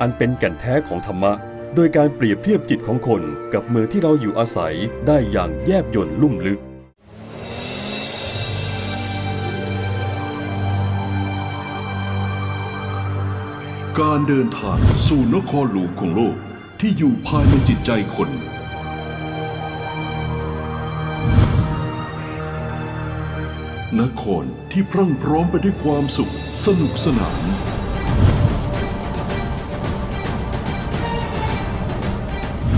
อันเป็นแก่นแท้ของธรรมะ โดยการเปรียบเทียบจิตของคนกับเมืองที่เราอยู่อาศัยได้อย่างแยบยลลุ่มลึก การเดินทางสู่นครหลวงของโลกที่อยู่ภายในจิตใจคน นครที่พรั่งพร้อมไปด้วยความสุขสนุกสนาน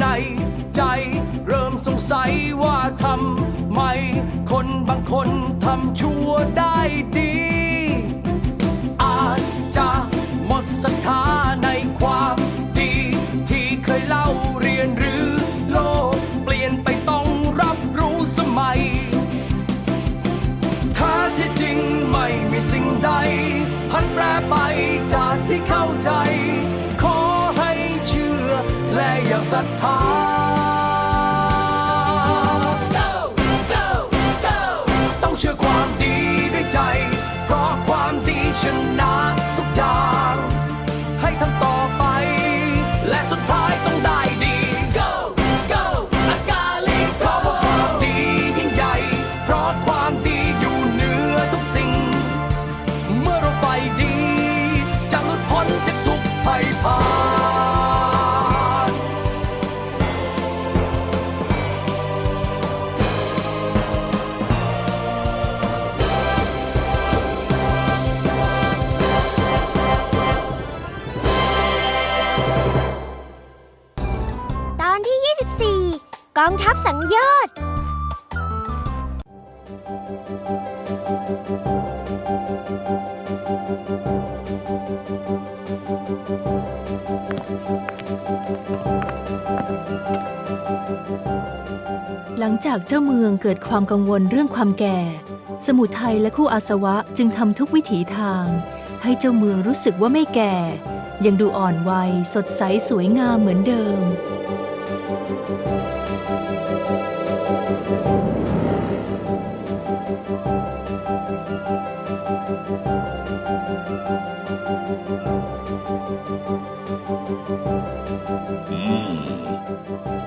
ในใจ เริ่มสงสัยว่าทำไม คนบางคนทำชั่วได้ดี อาจจะหมดศรัทธาในความดี ที่เคยเล่าเรียนหรือโลกเปลี่ยนไปต้องรับรู้สมัยถ้าที่จริงไม่มีสิ่งใด พันแปรไปจากที่เข้าใจ อยากศรัทธา Go Go Go ต้องเชื่อความดีด้วยใจ เพราะความดีชนะ ลังจากเจ้าเมืองเกิดความกังวลเรื่องความแก่ สมุทัยและคู่อาสวะจึงทำทุกวิถีทาง ให้เจ้าเมืองรู้สึกว่าไม่แก่ ยังดูอ่อนวัยสดใสสวยงามเหมือนเดิม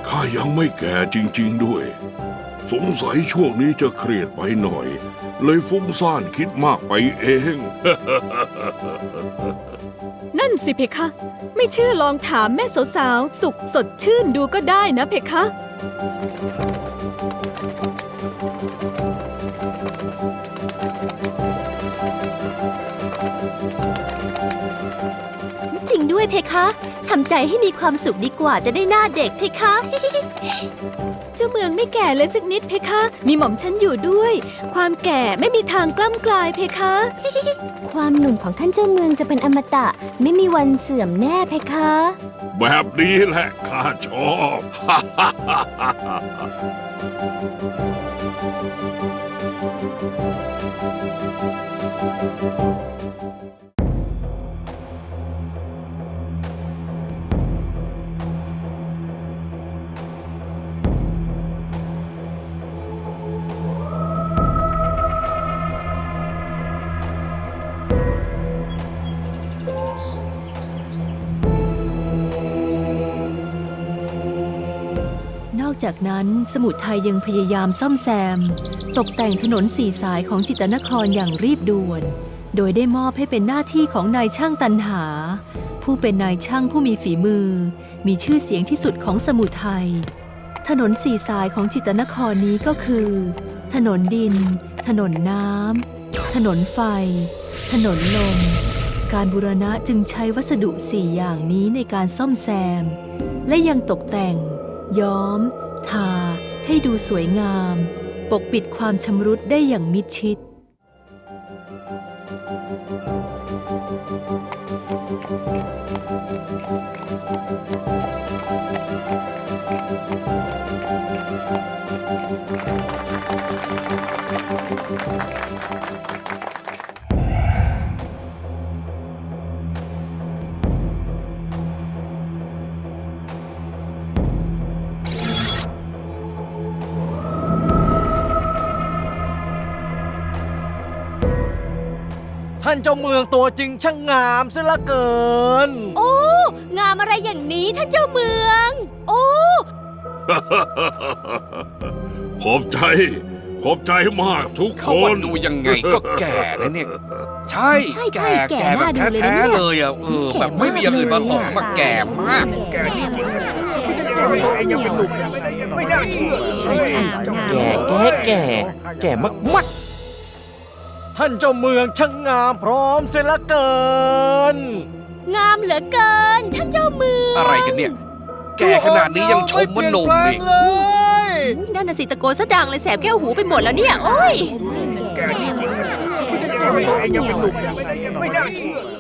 ข้ายังไม่แก่จริง ๆ ด้วย สงสัยช่วงนี้จะเครียดไปหน่อย เลยฟุ้งซ่านคิดมากไปเอง นั่นสิเพคะ ไม่เชื่อลองถามแม่สาวๆสุขสดชื่นดูก็ได้นะเพคะ จริงด้วยเพคะทำใจให้มีความสุขดีกว่าจะได้หน้าเด็กเพคะ เจ้าเมืองไม่แก่เลยสักนิดเพคะ มีหม่อมฉันอยู่ด้วย ความแก่ไม่มีทางกล้ำกลายเพคะ ความหนุ่มของท่านเจ้าเมืองจะเป็นอมตะ ไม่มีวันเสื่อมแน่เพคะ แบบนี้แหละข้าชอบ thank you จากนั้นสมุทรไทยยังพยายามซ่อมแซม ตกแต่งถนนสี่สายของจิตนครอย่างรีบด่วน โดยได้มอบให้เป็นหน้าที่ของนายช่างตันหา ผู้เป็นนายช่างผู้มีฝีมือ มีชื่อเสียงที่สุดของสมุทรไทยถนนสี่สายของจิตนครนี้ก็คือ ถนนดิน ถนนน้ำถนนไฟ ถนนลม การบูรณะจึงใช้วัสดุสี่อย่างนี้ในการซ่อมแซม และยังตกแต่ง ย้อม ทาให้ดูสวยงาม ปกปิดความชำรุดได้อย่างมิดชิด ท่านเจ้าเมืองตัวจริงช่างงามเสียเหละเกิน โอ้ งามอะไรอย่างนี้ท่านเจ้าเมือง โอ้ ขอบใจ ขอบใจมากทุกคเขาว่าน ดูยังไงก็แก่นะเนี่ย ใช่ใช่ใช่แก่แก่แบบน่าดูเลยนะแท้เนี่ย ๆเลยอะเออแบบไม่มีอย่างอื่นผสมมาแก่มาก แก่จริงๆคิดยังไงว่าตัวเองยังเป็นหนุ่มไม่น่าเชื่อเลยแก่แก่แก่แก่มากๆ ท่านเจ้าเมืองช่างงามพร้อมเสียเหละเกิน งามเหลือเกิน ท่านเจ้าเมืองอะไรกันเนี่ย แก่ขนาดนี้ยังชมว่าหนุ่มอีกเลยอุ๊ยนั่นน่ะสิตะโกนซะดังเลยแสบแก้วหูไปหมดแล้วเนี่ย โอ้ย แก่จริงๆคิดยังไงว่าตัวเองยังเป็นหนุ่มไม่น่าเชื่อเลย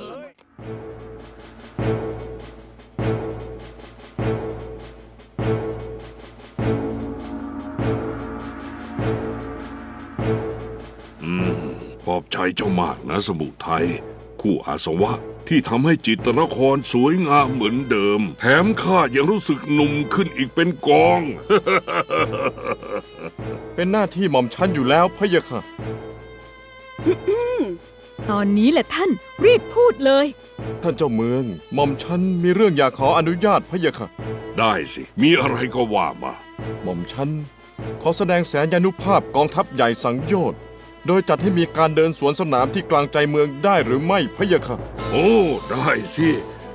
อบใจเจ้ามากนะสมุทรไทยคู่อาสวะที่ทำให้จิตรนครสวยงามเหมือนเดิม แถมข้ายังรู้สึกหนุ่มขึ้นอีกเป็นกอง เป็นหน้าที่หม่อมฉันอยู่แล้วพะยะค่ะ ตอนนี้แหละท่านรีบพูดเลย ท่านเจ้าเมืองหม่อมฉันมีเรื่องอยากขออนุญาตพะยะค่ะ ได้สิ มีอะไรก็ว่ามา หม่อมฉันขอแสดงแสนยานุภาพกองทัพใหญ่สังโยชน์ โดยจัดให้มีการเดินสวนสนามที่กลางใจเมืองได้หรือไม่พะยะค่ะ โอ้ ได้สิ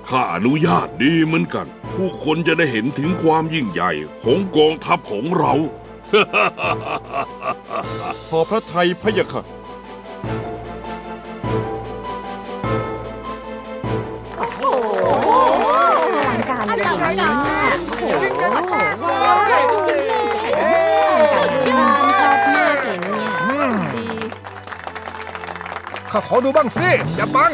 ข้าอนุญาตดีเหมือนกัน ผู้คนจะได้เห็นถึงความยิ่งใหญ่ของกองทัพของเราขอพระไทยพะยะค่ะ ข้าขอดูบ้างสิอย่าบัง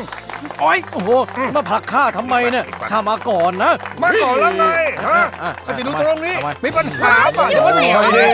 โอ้ยโอ้โหมาผลักข้าทำไมเนี่ยข้ามาก่อนนะมาก่อนแล้วไงฮะอะข้าจะดูตรงนี้ทำไมมีปัญหาป่ะโอ้ยเดี๋ยวมันหนี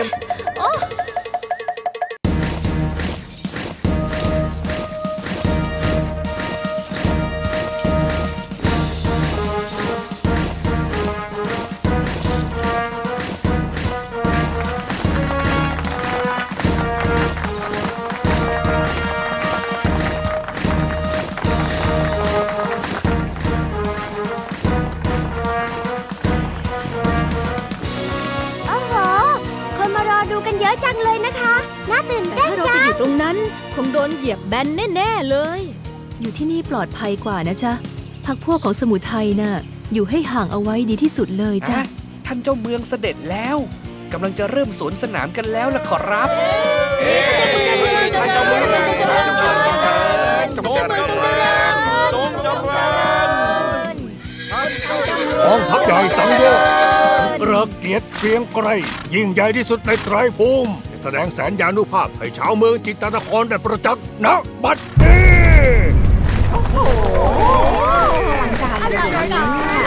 แบนแน่ๆเลย อยู่ที่นี่ปลอดภัยกว่านะจ๊ะพักพวกของสมุทรไทยน่ะ อยู่ให้ห่างเอาไว้ดีที่สุดเลยจ้ะ อะท่านเจ้าเมืองเสด็จแล้ว กำลังจะเริ่มสวนสนามกันแล้วล่ะขอรับจงเจริญจงเจริญจงเจริญกองทัพใหญ่สังโยชน์เริกเกียรติเกรียงไกรยิ่งใหญ่ที่สุดในไตรภูมิจะ แสดงแสนยานุภาพให้ชาวเมืองจิตรนครได้ประจักษ์ณบัดนี้อะไรอย่างนี้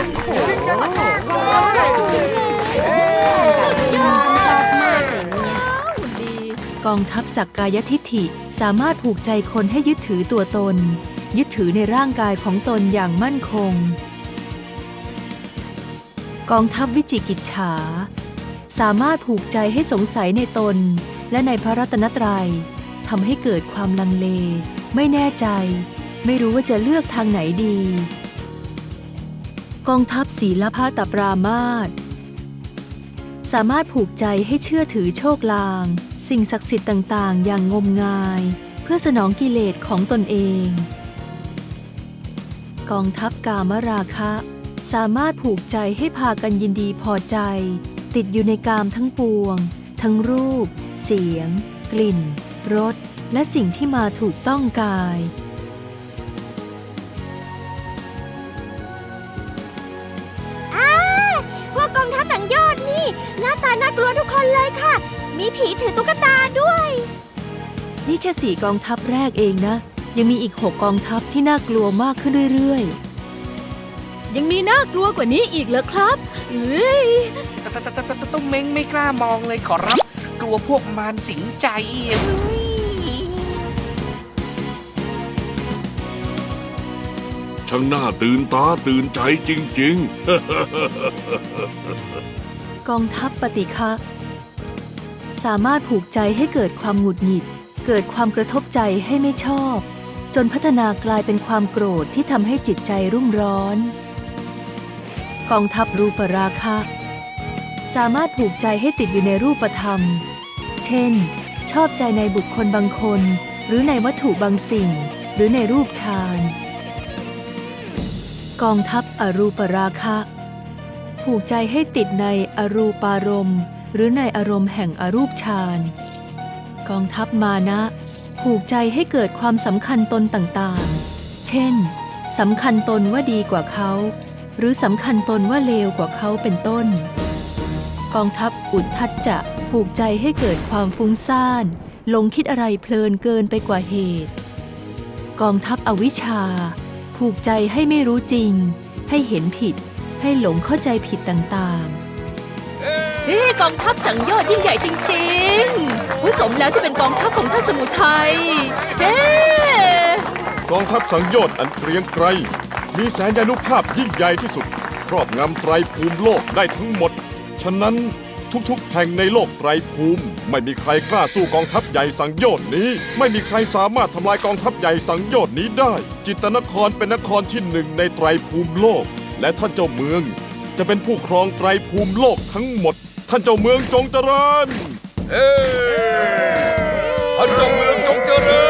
องทัพสักกายทิฏฐิสามารถผูกใจคนให้ยึดถือตัวตน ยึดถือในร่างกายของตนอย่างมั่นคง กองทัพวิจิกิจฉา สามารถผูกใจให้สงสัยในตน และในพระรัตนตรัยทำให้เกิดความลังเล ไม่แน่ใจ ไม่รู้ว่าจะเลือกทางไหนดี กองทัพศีลพัตปรามาสสามารถผูกใจให้เชื่อถือโชคลาง สิ่งศักดิ์สิทธิ์ต่างๆ อย่างงมงาย เพื่อสนองกิเลสของตนเอง กองทัพกามราคะ สามารถผูกใจให้พากันยินดีพอใจ ติดอยู่ในกามทั้งปวง ทั้งรูป เสียง กลิ่น รส และสิ่งที่มาถูกต้องกายพวกกองทัพสังโยชน์นี่ หน้าตาน่ากลัวทุกคนเลยค่ะ มีผีถือตุ๊กตาด้วย นี่แค่สี่กองทัพแรกเองนะ ยังมีอีกหกกองทัพที่น่ากลัวมากขึ้นเรื่อย ยังมีน่ากลัวกว่านี้อีกเหรอครับเอ้ยตตตตตตุ้มเม้งไม่กล้ามองเลยขอรับ กลัวพวกมารสิงใจเฮ้ยช่างน่าตื่นตาตื่นใจจริงๆกองทัพปฏิฆะสามารถผูกใจให้เกิดความหงุดหงิด เกิดความกระทบใจให้ไม่ชอบ จนพัฒนากลายเป็นความโกรธที่ทำให้จิตใจรุ่มร้อน กองทัพรูปราคะ สามารถผูกใจให้ติดอยู่ในรูปธรรม เช่น ชอบใจในบุคคลบางคน หรือในวัตถุบางสิ่ง หรือในรูปฌานกองทัพอรูปราคะ ผูกใจให้ติดในอรูปารมณ์ หรือในอารมณ์แห่งอรูปฌานกองทัพมานะ ผูกใจให้เกิดความสำคัญตนต่างๆ เช่นสำคัญตนว่าดีกว่าเขา หรือสำคัญตนว่าเลวกว่าเขาเป็นต้น กองทัพอุทธัจจะผูกใจให้เกิดความฟุ้งซ่านหลงคิดอะไรเพลินเกินไปกว่าเหตุ กองทัพอวิชชา ผูกใจให้ไม่รู้จริง ให้เห็นผิด ให้หลงเข้าใจผิดต่างๆเฮ้กองทัพสังโยชน์ยิ่งใหญ่จริงๆอุ๊ยสมแล้วที่เป็นกองทัพของท่านสมุทัยเฮ้กองทัพสังโยชน์อันเกรียงไกร มีแสนยานุภาพยิ่งใหญ่ที่สุด ครอบงำไตรภูมิโลกได้ทั้งหมด ฉะนั้นทุกๆแห่งในโลกไตรภูมิ ไม่มีใครกล้าสู้กองทัพใหญ่สังโยชน์นี้ ไม่มีใครสามารถทำลายกองทัพใหญ่สังโยชน์นี้ได้ จิตนครเป็นนครที่หนึ่งในไตรภูมิโลก และท่านเจ้าเมือง จะเป็นผู้ครองไตรภูมิโลกทั้งหมด ท่านเจ้าเมืองจงเจริญ เอ้ท่านเจ้าเมืองจงเจริญ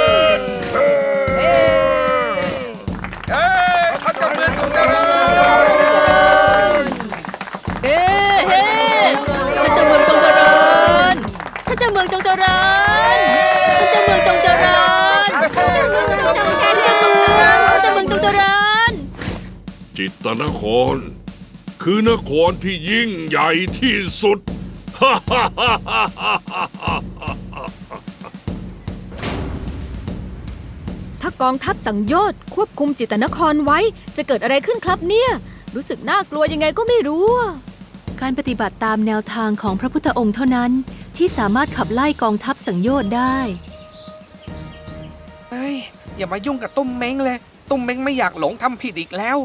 ริญท่านเจ้าเมืองจงเจริญท่านเจ้าเมืองท่านเจ้าเมืองท่านเจ้าเมืองจงเจริญๆจิตตนคร คือนครที่ยิ่งใหญ่ที่สุด ถ้ากองทัพสังโยชน์ควบคุมจิตตนครไว้จะเกิดอะไรขึ้นครับเนี่ย รู้สึกน่ากลัวยังไงก็ไม่รู้อะ การปฏิบัติตามแนวทางของพระพุทธองค์เท่านั้น ที่สามารถขับไล่กองทัพสังโยชน์ได้ เฮ้ย อย่ามายุ่งกับตุ้มเม้งเลย ตุ้มเม้งไม่อยากหลงทำผิดอีกแล้ว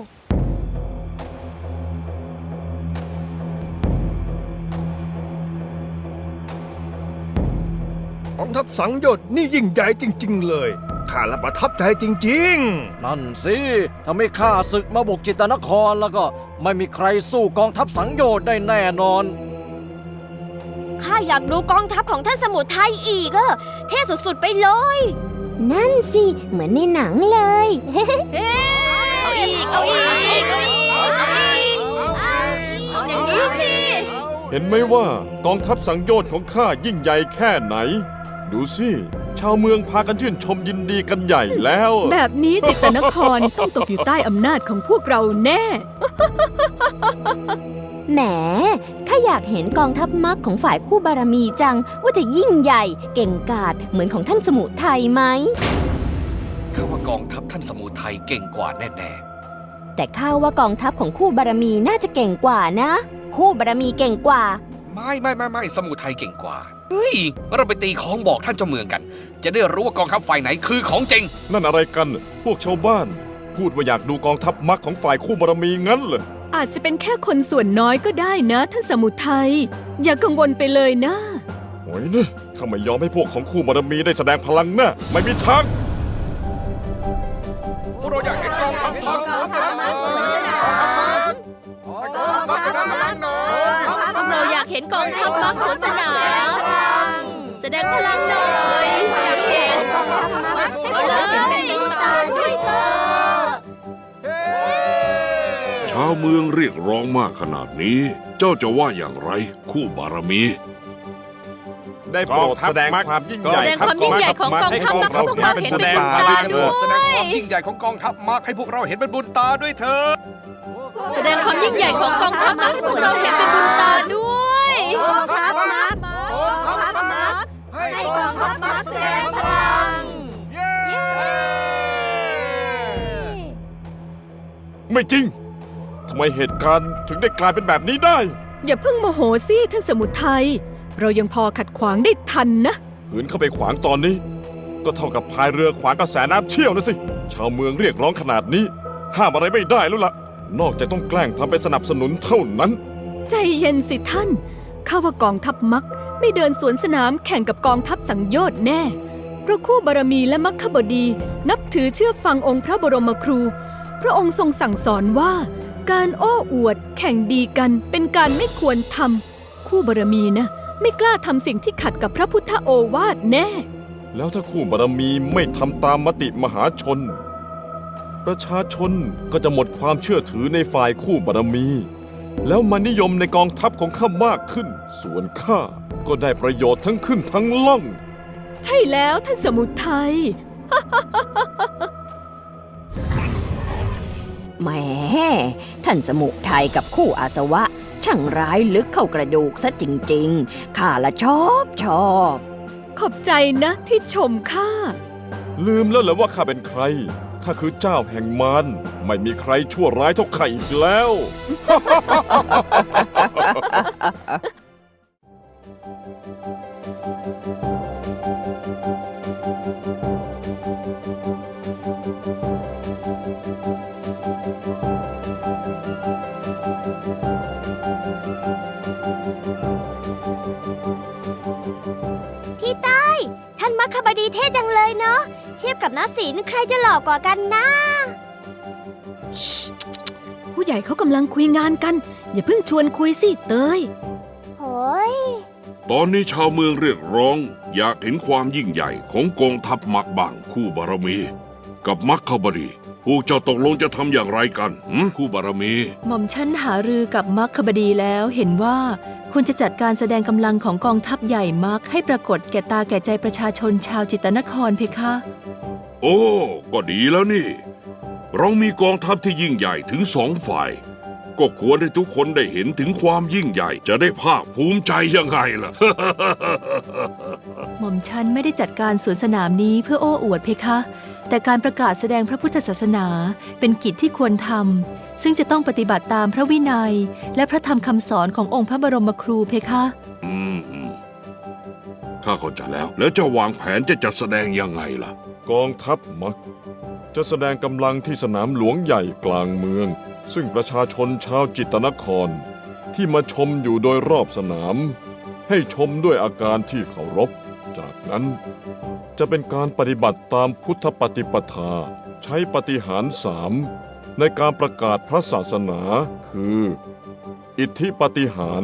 กองทัพสังโยชน์นี่ยิ่งใหญ่จริง ๆ เลย ข้าละประทับใจจริง นั่นสิถ้าไม่ฆ่าศึกมาบุกจิตตนครแล้วก็ไม่มีใครสู้กองทัพสังโยชน์ได้แน่นอน ข้าอยากดูกองทัพของท่านสมุทัยอีกอะเท่สุดๆไปเลย นั่นสิ เหมือนในหนังเลย เอาอีก เอาอีก เอาอีก เอาอีกอย่างนี้สิ เห็นไหมว่ากองทัพสังโยชน์ของข้ายิ่งใหญ่แค่ไหน ดูสิชาวเมืองพากันชื่นชมยินดีกันใหญ่แล้ว แบบนี้จิตตนครต้องตกอยู่ใต้อำนาจของพวกเราแน่ แหมข้าอยากเห็นกองทัพมักของฝ่ายคู่บารมีจัง ว่าจะยิ่งใหญ่เก่งกาจเหมือนของท่านสมุทัยไหมข้าว่ากองทัพท่านสมุทัยเก่งกว่าแน่แต่ข้าว่ากองทัพของคู่บารมีน่าจะเก่งกว่านะ คู่บารมีเก่งกว่าๆไม่ไม่ไม่ไม่สมุทรไทยเก่งกว่าเฮ้ยเราไปตีของบอกท่านเจ้าเมืองกัน จะได้รู้ว่ากองทัพฝ่ายไหนคือของจริง นั่นอะไรกัน พวกชาวบ้าน พูดว่าอยากดูกองทัพมักของฝ่ายคู่บารมีงั้นเหรอ อาจจะเป็นแค่คนส่วนน้อยก็ได้นะท่านสมุทรไทยอย่ากังวลไปเลยนะ โอ้ยนะข้าไม่ยอมให้พวกของคู่บารมีได้แสดงพลังนะไม่มีทางพวกเราอยากเห็นกองทัพมักสวนสนามมาแสดงพลังหน่อยพวกเราอยากเห็นกองทัพมักสวนสนามแสดงพลังหน่อยาวเมืองเรียกร้องมากขนาดนี้ เจ้าจะว่าอย่างไรคู่บารมี ได้โปรดแสดงความยิ่งใหญ่แสดงความยิ่งใหญ่ของกองทัพมักให้พวกเราเห็นเป็นบุญตาด้วยแสดงความยิ่งใหญ่ของกองทัพมักให้พวกเราเห็นเป็นบุญตาด้วยเถอะแสดงความยิ่งใหญ่ของกองทัพมักให้พวกเราเห็นเป็นบุญตาด้วยให้กองทัพมักแสดงพลังไม่จริงทำไมเหตุการณ์ถึงได้กลายเป็นแบบนี้ได้ อย่าเพิ่งโมโหสิท่านสมุทรไทย เรายังพอขัดขวางได้ทันนะ ขืนเข้าไปขวางตอนนี้ ก็เท่ากับพายเรือขวางกระแสน้ำเชี่ยวนะสิ ชาวเมืองเรียกร้องขนาดนี้ ห้ามอะไรไม่ได้แล้วล่ะ นอกจากต้องแกล้งทำเป็นสนับสนุนเท่านั้น ใจเย็นสิท่านข้าว่ากองทัพมักไม่เดินสวนสนามแข่งกับกองทัพสังโยชน์แน่ เพราะคู่บารมีและมัคคบดี นับถือเชื่อฟังองค์พระบรมครู พระองค์ทรงสั่งสอนว่า การโอ้อวด แข่งดีกันเป็นการไม่ควรทำคู่บารมีนะ ไม่กล้าทำสิ่งที่ขัดกับพระพุทธโอวาทแน่ แล้วถ้าคู่บารมีไม่ทำตามมติมหาชน ประชาชนก็จะหมดความเชื่อถือในฝ่ายคู่บารมี แล้วมานิยมในกองทัพของข้ามากขึ้น ส่วนข้าก็ได้ประโยชน์ทั้งขึ้นทั้งล่อง ใช่แล้วท่านสมุทรไทย แหม ท่านสมุไทยกับคู่อาสวะ ช่างร้ายลึกเข้ากระดูกซะจริงๆ ข้าละชอบชอบ ขอบใจนะที่ชมข้า ลืมแล้วเหรอว่าข้าเป็นใคร ข้าคือเจ้าแห่งมาร ไม่มีใครชั่วร้ายเท่าข้าอีกแล้วพี่ เท่จังเลยเนาะ เทียบกับน้าศิลใครจะหล่อกว่ากันนะ ผู้ใหญ่เขากำลังคุยงานกัน อย่าเพิ่งชวนคุยสิเตยโอ้ยตอนนี้ชาวเมืองเรียกร้อง อยากเห็นความยิ่งใหญ่ของกองทัพมักบ้างคู่บารมี กับมักขบดี พวกเจ้าตกลงจะทำอย่างไรกันหืมคู่บารมี หม่อมชั้นหารือกับมัคคบดีแล้วเห็นว่าควรจะจัดการแสดงกำลังของกองทัพใหญ่มักให้ปรากฏแก่ตาแก่ใจประชาชนชาวจิตตนครเพคะ โอ้ ก็ดีแล้วนี่ เรามีกองทัพที่ยิ่งใหญ่ถึงสองฝ่าย ก็ควรให้ทุกคนได้เห็นถึงความยิ่งใหญ่ จะได้ภาคภูมิใจยังไงล่ะ หม่อมชั้นไม่ได้จัดการสวนสนามนี้เพื่อโอ้อวดเพคะ แต่การประกาศแสดงพระพุทธศาสนาเป็นกิจที่ควรทำซึ่งจะต้องปฏิบัติตามพระวินัย และพระธรรมคำสอนขององค์พระบรมครูเพคะ อืมอืมข้าเข้าใจแล้ว แล้วจะวางแผนจะจัดแสดงยังไงล่ะ กองทัพมักจะแสดงกำลังที่สนามหลวงใหญ่กลางเมือง ซึ่งประชาชนชาวจิตตนคร ที่มาชมอยู่โดยรอบสนาม ให้ชมด้วยอาการที่เคารพ จากนั้น จะเป็นการปฏิบัติตามพุทธปฏิปทา ใช้ปฏิหารสามในการประกาศพระศาสนาคือ อิทธิปฏิหาร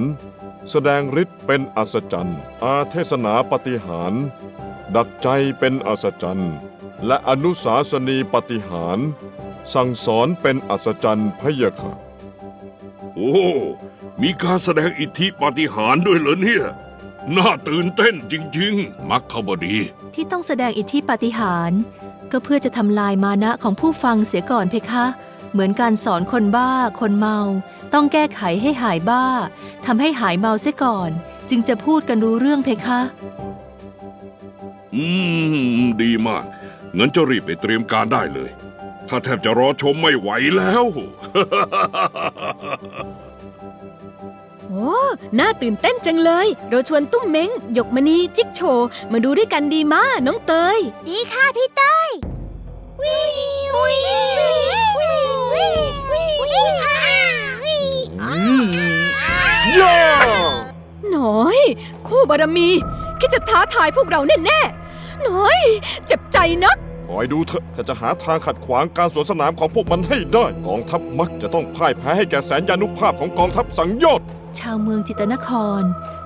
แสดงฤทธิ์เป็นอัศจรรย์ อาเทศนาปฏิหาร ดักใจเป็นอัศจรรย์ และอนุสาสนีปฏิหาร สั่งสอนเป็นอัศจรรย์พยะค่ะโอ้ มีการแสดงอิทธิปฏิหารด้วยเหรอเนี่ย น่าตื่นเต้นจริงๆ มักขบดี ที่ต้องแสดงอิทธิปาฏิหาริย์ก็เพื่อจะทำลายมานะของผู้ฟังเสียก่อนเพคะ เหมือนการสอนคนบ้า คนเมา ต้องแก้ไขให้หายบ้าทำให้หายเมาเสียก่อน จึงจะพูดกันรู้เรื่องเพคะ อืม ดีมาก งั้นจะรีบไปเตรียมการได้เลย ข้าแทบจะรอชมไม่ไหวแล้ว โอ้น่าตื่นเต้นจังเลย เราชวนตุ้มเม้ง หยกมณี จิ๊กโช มาดูด้วยกันดีมาน้องเตย ดีค่ะพี่เต้ยวิวิวิวิวิวิวิย่าหน่อย คู่บารมีคิดจะท้าทายพวกเราแน่ๆหน่อย เจ็บใจนักคอยดูเถอะข้าจะหาทางขัดขวางการสวนสนามของพวกมันให้ได้ กองทัพมักจะต้องพ่ายแพ้ให้แก่แสนยานุภาพของกองทัพสังยชน์ ชาวเมืองจิตนคร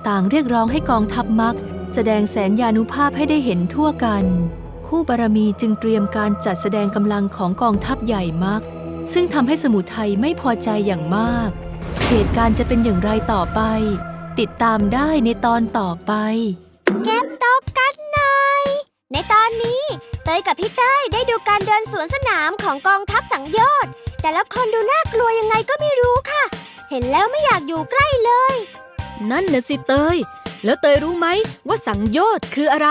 ต่างเรียกร้องให้กองทัพมัก แสดงแสนยานุภาพให้ได้เห็นทั่วกัน คู่บารมีจึงเตรียมการจัดแสดงกำลังของกองทัพใหญ่มัก ซึ่งทำให้สมุทัยไม่พอใจอย่างมาก เหตุการณ์จะเป็นอย่างไรต่อไป ติดตามได้ในตอนต่อไป เก็บตกกันหน่อย ในตอนนี้ เตยกับพี่เต้ยได้ดูการเดินสวนสนามของกองทัพสังโยชน์แต่ละคนดูน่ากลัวยังไงก็ไม่รู้ค่ะ เห็นแล้วไม่อยากอยู่ใกล้เลย นั่นน่ะสิเตย แล้วเตยรู้ไหมว่าสังโยชน์คืออะไร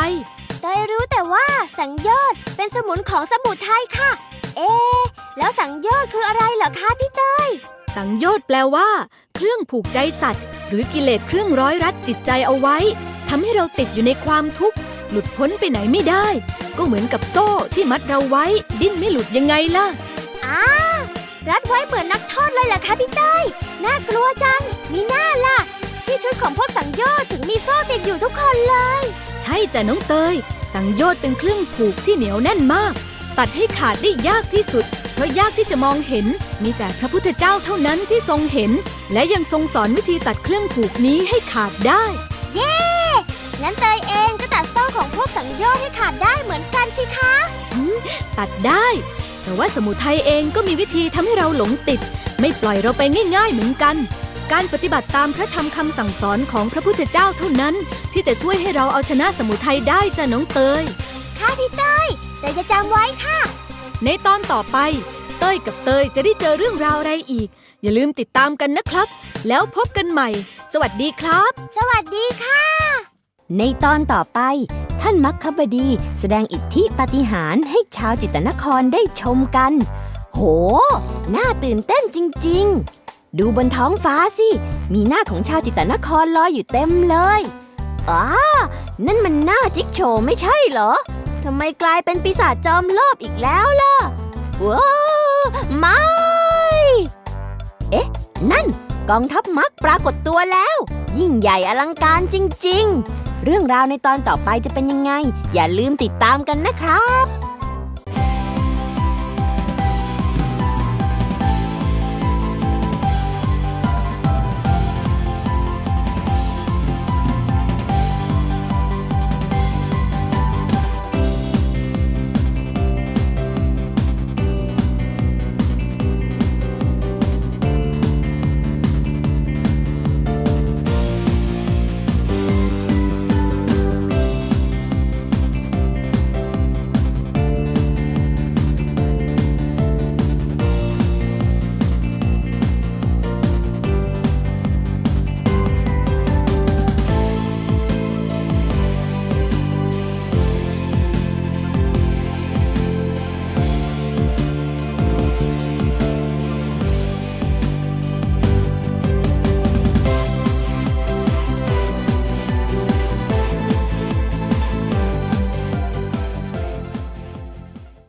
เตยรู้แต่ว่าสังโยชน์เป็นสมุนของสมุทรไทยค่ะ เอ๊ะแล้วสังโยชน์คืออะไรเหรอคะพี่เต้ยสังโยชน์แปลว่า เครื่องผูกใจสัตว์ หรือกิเลสเครื่องร้อยรัดจิตใจเอาไว้ทำให้เราติดอยู่ในความทุกข์ หลุดพ้นไปไหนไม่ได้ ก็เหมือนกับโซ่ที่มัดเราไว้ ดิ้นไม่หลุดยังไงล่ะอ้า รัดไว้เหมือนนักโทษเลยเหรอคะพี่เต้ยน่ากลัวจัง มีหน้าล่ะ ที่ชุดของพวกสังโยชน์ถึงมีโซ่ติดอยู่ทุกคนเลย ใช่จ้ะน้องเตย สังโยชน์เป็นเครื่องผูกที่เหนียวแน่นมาก ตัดให้ขาดได้ยากที่สุด เพราะยากที่จะมองเห็น มีแต่พระพุทธเจ้าเท่านั้นที่ทรงเห็น และยังทรงสอนวิธีตัดเครื่องผูกนี้ให้ขาดได้ เย้งั้นเตยเองก็ตัดโซ่ของพวกสังโยชน์ให้ขาดได้เหมือนกันสิคะ ตัดได้ แต่ว่าสมุทัยเองก็มีวิธีทำให้เราหลงติด ไม่ปล่อยเราไปง่าย ๆ เหมือนกัน การปฏิบัติตามพระธรรมคำสั่งสอนของพระพุทธเจ้าเท่านั้น ที่จะช่วยให้เราเอาชนะสมุทัยได้จ้ะน้องเตย ค่ะพี่เต้ยเตยจะจำไว้ค่ะ ในตอนต่อไป เต้ยกับเตยจะได้เจอเรื่องราวอะไรอีก อย่าลืมติดตามกันนะครับ แล้วพบกันใหม่ สวัสดีครับ สวัสดีค่ะ ในตอนต่อไป ท่านมัคคบดีแสดงอิทธิปาฏิหาริย์ให้ชาวจิตนครได้ชมกัน โห น่าตื่นเต้นจริง ๆ ดูบนท้องฟ้าสิ มีหน้าของชาวจิตนครลอยอยู่เต็มเลยอ๋อนั่นมันหน้าจิ๊กโชไม่ใช่เหรอ ทำไมกลายเป็นปีศาจจอมโลภอีกแล้วล่ะว้าวไม่ เอ๊ะ นั่นกองทัพมักปรากฏตัวแล้ว ยิ่งใหญ่อลังการจริง ๆ เรื่องราวในตอนต่อไปจะเป็นยังไง อย่าลืมติดตามกันนะครับ